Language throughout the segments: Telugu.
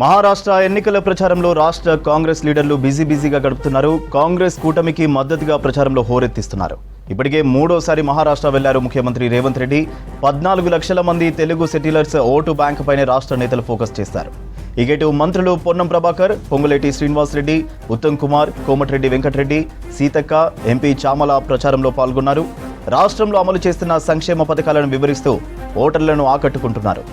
మహారాష్ట్ర ఎన్నికల ప్రచారంలో రాష్ట్ర కాంగ్రెస్ లీడర్లు బిజీ బిజీగా గడుపుతున్నారు. కాంగ్రెస్ కూటమికి మద్దతుగా ప్రచారంలో హోరెత్తిస్తున్నారు. ఇప్పటికే మూడోసారి మహారాష్ట్ర వెళ్ళారు ముఖ్యమంత్రి రేవంత్ రెడ్డి. పద్నాలుగు లక్షల మంది తెలుగు సెటిలర్స్ ఓటు బ్యాంక్ పైనే రాష్ట్ర నేతలు ఫోకస్ చేశారు ఇగేటు మంత్రులు పొన్నం ప్రభాకర్ పొంగులేటి శ్రీనివాస్ రెడ్డి ఉత్తమ్ కుమార్ కోమటిరెడ్డి వెంకటరెడ్డి సీతక్క ఎంపీ చామల ప్రచారంలో పాల్గొన్నారు. రాష్ట్రంలో అమలు చేస్తున్న సంక్షేమ పథకాలను వివరిస్తూ ఓటర్లను ఆకట్టుకుంటున్నారు.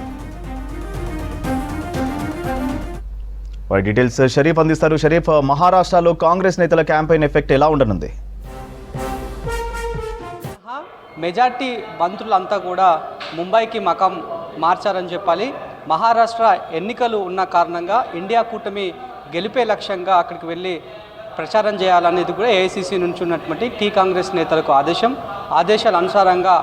వారి డీటెయిల్స్ షరీఫ్ అందిస్తారు. షరీఫ్ మహారాష్ట్రలో కాంగ్రెస్ నేతల క్యాంపెయిన్ ఎఫెక్ట్ ఎలా ఉండనుంది? మెజార్టీ మంత్రులంతా కూడా ముంబైకి మకం మార్చారని చెప్పాలి. మహారాష్ట్ర ఎన్నికలు ఉన్న కారణంగా ఇండియా కూటమి గెలిపే లక్ష్యంగా అక్కడికి వెళ్ళి ప్రచారం చేయాలనేది కూడా ఏఐసీసీ నుంచి ఉన్నటువంటి టీ కాంగ్రెస్ నేతలకు ఆదేశం. ఆదేశాల అనుసారంగా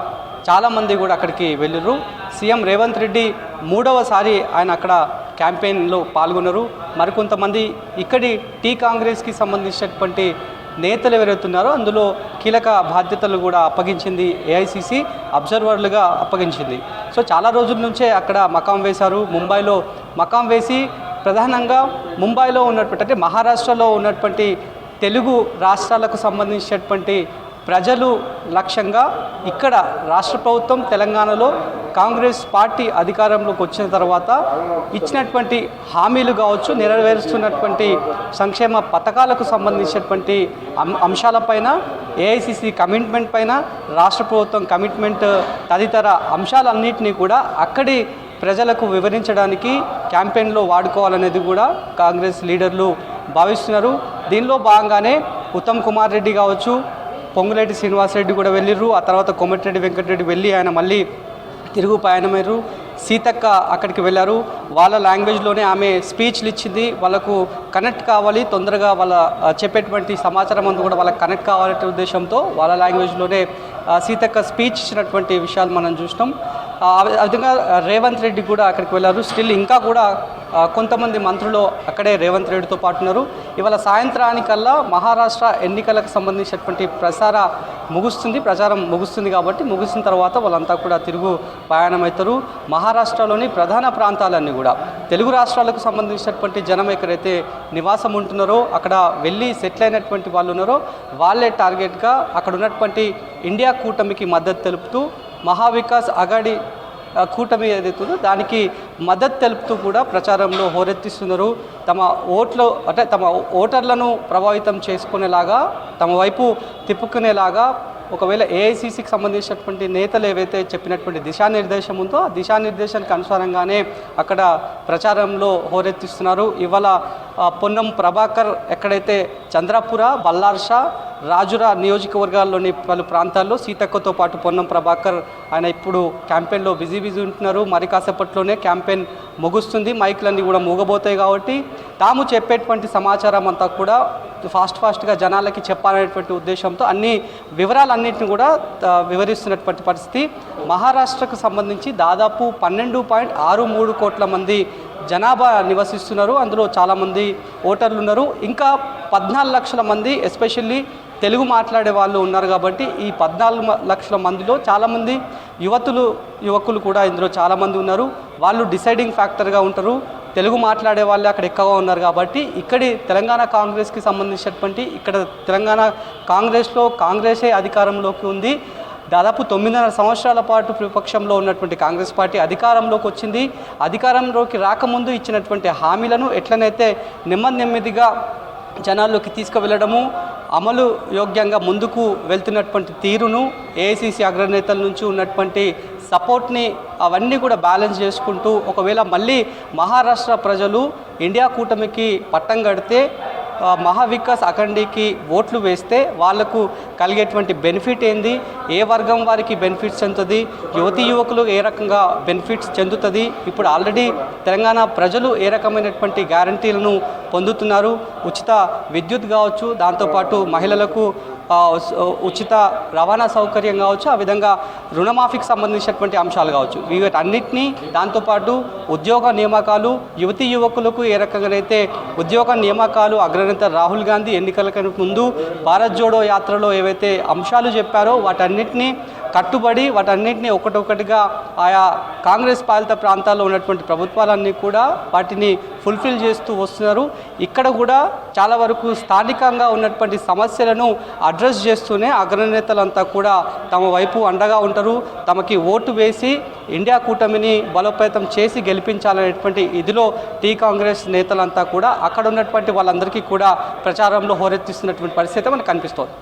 చాలామంది కూడా అక్కడికి వెళ్ళిర్రు. సీఎం రేవంత్ రెడ్డి మూడవసారి ఆయన అక్కడ క్యాంపెయిన్లో పాల్గొన్నారు మరికొంతమంది ఇక్కడి టీ కాంగ్రెస్కి సంబంధించినటువంటి నేతలు ఎవరైతున్నారో అందులో కీలక బాధ్యతలు కూడా అప్పగించింది ఏఐసిసి అబ్జర్వర్లుగా అప్పగించింది. సో చాలా రోజుల నుంచే అక్కడ మకాం వేశారు. ముంబైలో మకాం వేసి ప్రధానంగా ముంబైలో ఉన్నటువంటి అంటే మహారాష్ట్రలో ఉన్నటువంటి తెలుగు రాష్ట్రాలకు సంబంధించినటువంటి ప్రజలు లక్ష్యంగా ఇక్కడ రాష్ట్ర ప్రభుత్వం తెలంగాణలో కాంగ్రెస్ పార్టీ అధికారంలోకి వచ్చిన తర్వాత ఇచ్చినటువంటి హామీలు కావచ్చు నెరవేరుస్తున్నటువంటి సంక్షేమ పథకాలకు సంబంధించినటువంటి అం- అంశాలపైన ఏఐసిసి కమిట్మెంట్ పైన రాష్ట్ర ప్రభుత్వం కమిట్మెంట్ తదితర అంశాలన్నింటినీ కూడా అక్కడి ప్రజలకు వివరించడానికి క్యాంపెయిన్లో వాడుకోవాలనేది కూడా కాంగ్రెస్ లీడర్లు భావిస్తున్నారు. దీనిలో భాగంగానే ఉత్తమ్ కుమార్ రెడ్డి కావచ్చు పొంగులేటి శ్రీనివాసరెడ్డి కూడా వెళ్ళిర్రు. ఆ తర్వాత కొమటిరెడ్డి వెంకటరెడ్డి వెళ్ళి ఆయన మళ్ళీ తిరుగు పయనమయ్యారు. సీతక్క అక్కడికి వెళ్ళారు. వాళ్ళ లాంగ్వేజ్లోనే ఆమె స్పీచ్లు ఇచ్చింది. వాళ్ళకు కనెక్ట్ కావాలి తొందరగా వాళ్ళ చెప్పేటువంటి సమాచారం అంతా కూడా వాళ్ళకి కనెక్ట్ కావాలనే ఉద్దేశంతో వాళ్ళ లాంగ్వేజ్లోనే సీతక్క స్పీచ్ ఇచ్చినటువంటి విషయాలు మనం చూసినాం. ఆ విధంగా రేవంత్ రెడ్డి కూడా అక్కడికి వెళ్ళారు. స్టిల్ ఇంకా కూడా కొంతమంది మంత్రులు అక్కడే రేవంత్ రెడ్డితో పాటు ఉన్నారు. ఇవాళ సాయంత్రానికల్లా మహారాష్ట్ర ఎన్నికలకు సంబంధించినటువంటి ప్రసార ముగుస్తుంది. ప్రచారం ముగుస్తుంది కాబట్టి ముగిసిన తర్వాత వాళ్ళంతా కూడా తిరుగు ప్రయాణం అవుతారు మహారాష్ట్రలోని ప్రధాన ప్రాంతాలన్నీ కూడా తెలుగు రాష్ట్రాలకు సంబంధించినటువంటి జనం ఎక్కడైతే నివాసం ఉంటున్నారో అక్కడ వెళ్ళి సెటిల్ అయినటువంటి వాళ్ళు ఉన్నారో వాళ్ళే టార్గెట్గా అక్కడ ఉన్నటువంటి ఇండియా కూటమికి మద్దతు తెలుపుతూ మహావికాస్ అగాడి కూటమి ఏదైతుందో దానికి మద్దతు తెలుపుతూ కూడా ప్రచారంలో హోరెత్తిస్తున్నారు. తమ ఓట్లు అంటే తమ ఓటర్లను ప్రభావితం చేసుకునేలాగా తమ వైపు తిప్పుకునేలాగా ఒకవేళ ఏఐసిసికి సంబంధించినటువంటి నేతలు ఏవైతే చెప్పినటువంటి దిశానిర్దేశం ఉందో ఆ దిశానిర్దేశానికి అనుసారంగానే అక్కడ ప్రచారంలో హోరెత్తిస్తున్నారు. ఇవాళ పొన్నం ప్రభాకర్ ఎక్కడైతే చంద్రపుర బల్లార్షా రాజురా నియోజకవర్గాల్లోని పలు ప్రాంతాల్లో సీతక్కతో పాటు పొన్నం ప్రభాకర్ ఆయన ఇప్పుడు క్యాంపెయిన్లో బిజీ బిజీ ఉంటున్నారు. మరి కాసేపట్లోనే క్యాంపెయిన్ ముగుస్తుంది. మైకులన్నీ కూడా మూగబోతాయి కాబట్టి తాము చెప్పేటువంటి సమాచారం అంతా కూడా ఫాస్ట్ ఫాస్ట్గా జనాలకి చెప్పాలనేటువంటి ఉద్దేశంతో అన్ని వివరాలన్నింటిని కూడా వివరిస్తున్నటువంటి పరిస్థితి. మహారాష్ట్రకు సంబంధించి దాదాపు పన్నెండు పాయింట్ ఆరు మూడు కోట్ల మంది జనాభా నివసిస్తున్నారు. అందులో చాలామంది ఓటర్లు ఉన్నారు. ఇంకా పద్నాలుగు లక్షల మంది ఎస్పెషల్లీ తెలుగు మాట్లాడే వాళ్ళు ఉన్నారు కాబట్టి ఈ పద్నాలుగు లక్షల మందిలో చాలామంది యువతులు యువకులు కూడా ఇందులో చాలామంది ఉన్నారు. వాళ్ళు డిసైడింగ్ ఫ్యాక్టర్గా ఉంటారు. తెలుగు మాట్లాడే వాళ్ళే అక్కడ ఎక్కువగా ఉన్నారు కాబట్టి ఇక్కడి తెలంగాణ కాంగ్రెస్కి సంబంధించినటువంటి ఇక్కడ తెలంగాణ కాంగ్రెస్లో కాంగ్రెసే అధికారంలోకి ఉంది. దాదాపు తొమ్మిదిన్నర సంవత్సరాల పాటు ప్రతిపక్షంలో ఉన్నటువంటి కాంగ్రెస్ పార్టీ అధికారంలోకి వచ్చింది. అధికారంలోకి రాకముందు ఇచ్చినటువంటి హామీలను ఎట్లనైతే నెమ్మది నెమ్మదిగా జనాల్లోకి తీసుకువెళ్ళడము అమలు యోగ్యంగా ముందుకు వెళ్తున్నటువంటి తీరును ఏఐసిసి అగ్రనేతల నుంచి ఉన్నటువంటి సపోర్ట్ని అవన్నీ కూడా బ్యాలెన్స్ చేసుకుంటూ ఒకవేళ మళ్ళీ మహారాష్ట్ర ప్రజలు ఇండియా కూటమికి పట్టం కడితే మహావికాస్ అఖండికి ఓట్లు వేస్తే వాళ్ళకు కలిగేటువంటి బెనిఫిట్ ఏంది? ఏ వర్గం వారికి బెనిఫిట్స్ చెందుతుంది? యువతి యువకులు ఏ రకంగా బెనిఫిట్స్ చెందుతుంది? ఇప్పుడు ఆల్రెడీ తెలంగాణ ప్రజలు ఏ రకమైనటువంటి గ్యారంటీలను పొందుతున్నారు? ఉచిత విద్యుత్ కావచ్చు దాంతోపాటు మహిళలకు ఉచిత రవాణా సౌకర్యం కావచ్చు ఆ విధంగా రుణమాఫీకి సంబంధించినటువంటి అంశాలు కావచ్చు. వీటన్నిటినీ దాంతోపాటు ఉద్యోగ నియామకాలు యువతి యువకులకు ఏ రకంగానైతే ఉద్యోగ నియామకాలు అగ్రనేత రాహుల్ గాంధీ ఎన్నికల ముందు భారత్ జోడో యాత్రలో ఏవైతే అంశాలు చెప్పారో వాటన్నిటినీ కట్టుబడి వాటన్నింటినీ ఒకటొకటిగా ఆయా కాంగ్రెస్ పాలిత ప్రాంతాల్లో ఉన్నటువంటి ప్రభుత్వాలన్నీ కూడా వాటిని ఫుల్ఫిల్ చేస్తూ వస్తున్నారు. ఇక్కడ కూడా చాలా వరకు స్థానికంగా ఉన్నటువంటి సమస్యలను అడ్రస్ చేస్తూనే అగ్రనేతలంతా కూడా తమ వైపు అండగా ఉంటారు. తమకి ఓటు వేసి ఇండియా కూటమిని బలోపేతం చేసి గెలిపించాలనేటువంటి ఇదిలో టీ కాంగ్రెస్ నేతలంతా కూడా అక్కడ ఉన్నటువంటి వాళ్ళందరికీ కూడా ప్రచారంలో హోరెత్తిస్తున్నటువంటి పరిస్థితి మనకు కనిపిస్తోంది.